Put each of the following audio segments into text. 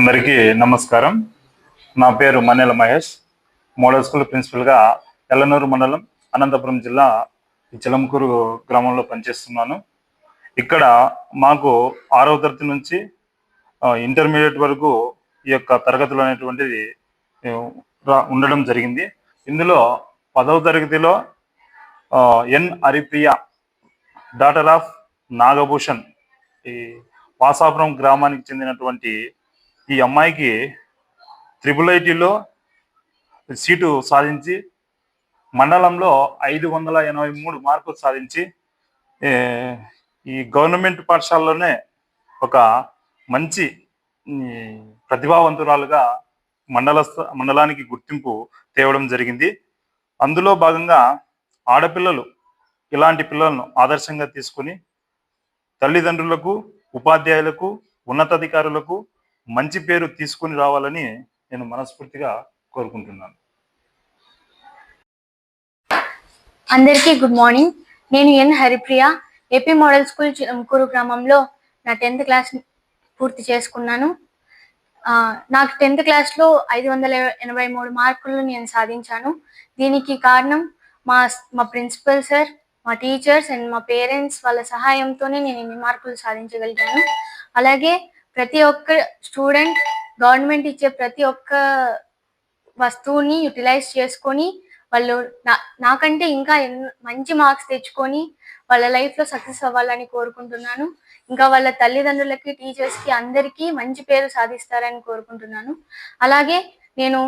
అందరికీ నమస్కారం. నా పేరు మన్నెల మహేష్. మోడల్ స్కూల్ ప్రిన్సిపల్గా ఎల్లనూరు మండలం అనంతపురం జిల్లా ఈ చిలంకూరు గ్రామంలో పనిచేస్తున్నాను. ఇక్కడ మాకు ఆరవ తరగతి నుంచి ఇంటర్మీడియట్ వరకు ఈ యొక్క తరగతులు అనేటువంటిది రా- ఉండడం జరిగింది. ఇందులో పదవ తరగతిలో N Haripriya daughter of Nagabhushan ఈ వాసాపురం గ్రామానికి చెందినటువంటి ఈ అమ్మాయికి త్రిపుల్ ఐటీలో సీటు సాధించి మండలంలో ఐదు వందల ఎనభై మూడు మార్కులు సాధించి ఈ గవర్నమెంట్ పాఠశాలలోనే ఒక మంచి ప్రతిభావంతురాలుగా మండల మండలానికి గుర్తింపు తేవడం జరిగింది. అందులో భాగంగా ఆడపిల్లలు ఇలాంటి పిల్లలను ఆదర్శంగా తీసుకుని తల్లిదండ్రులకు ఉపాధ్యాయులకు ఉన్నతాధికారులకు మంచి పేరు తీసుకుని రావాలని నేను మనస్ఫూర్తిగా కోరుకుంటున్నాను. అందరికీ గుడ్ మార్నింగ్. నేను N Haripriya AP model school Chilamkuru గ్రామంలో నా టెన్త్ క్లాస్ పూర్తి చేసుకున్నాను. నాకు టెన్త్ క్లాస్లో ఐదు వందల ఎనభై మూడు మార్కులు నేను సాధించాను. దీనికి కారణం మా మా ప్రిన్సిపల్ సార్ మా టీచర్స్ అండ్ మా పేరెంట్స్ వాళ్ళ సహాయంతోనే నేను ఇన్ని మార్కులు సాధించగలిగాను. అలాగే ప్రతి ఒక్క స్టూడెంట్ గవర్నమెంట్ ఇచ్చే ప్రతి ఒక్క వస్తువుని యూటిలైజ్ చేసుకొని వాళ్ళు నా నాకంటే ఇంకా ఎన్- మంచి మార్క్స్ తెచ్చుకొని వాళ్ళ లైఫ్లో సక్సెస్ అవ్వాలని కోరుకుంటున్నాను. ఇంకా వాళ్ళ తల్లిదండ్రులకి టీచర్స్కి అందరికీ మంచి పేరు సాధిస్తారని కోరుకుంటున్నాను. అలాగే నేను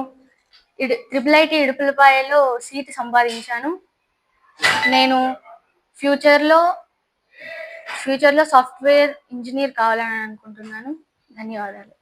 ఇడు ట్రిపుల్ ఐటీ ఇడుపులపాయలో సీట్ సంపాదించాను. నేను ఫ్యూచర్లో ఫ్యూచర్లో సాఫ్ట్వేర్ ఇంజనీర్ కావాలని అనుకుంటున్నాను. ధన్యవాదాలు.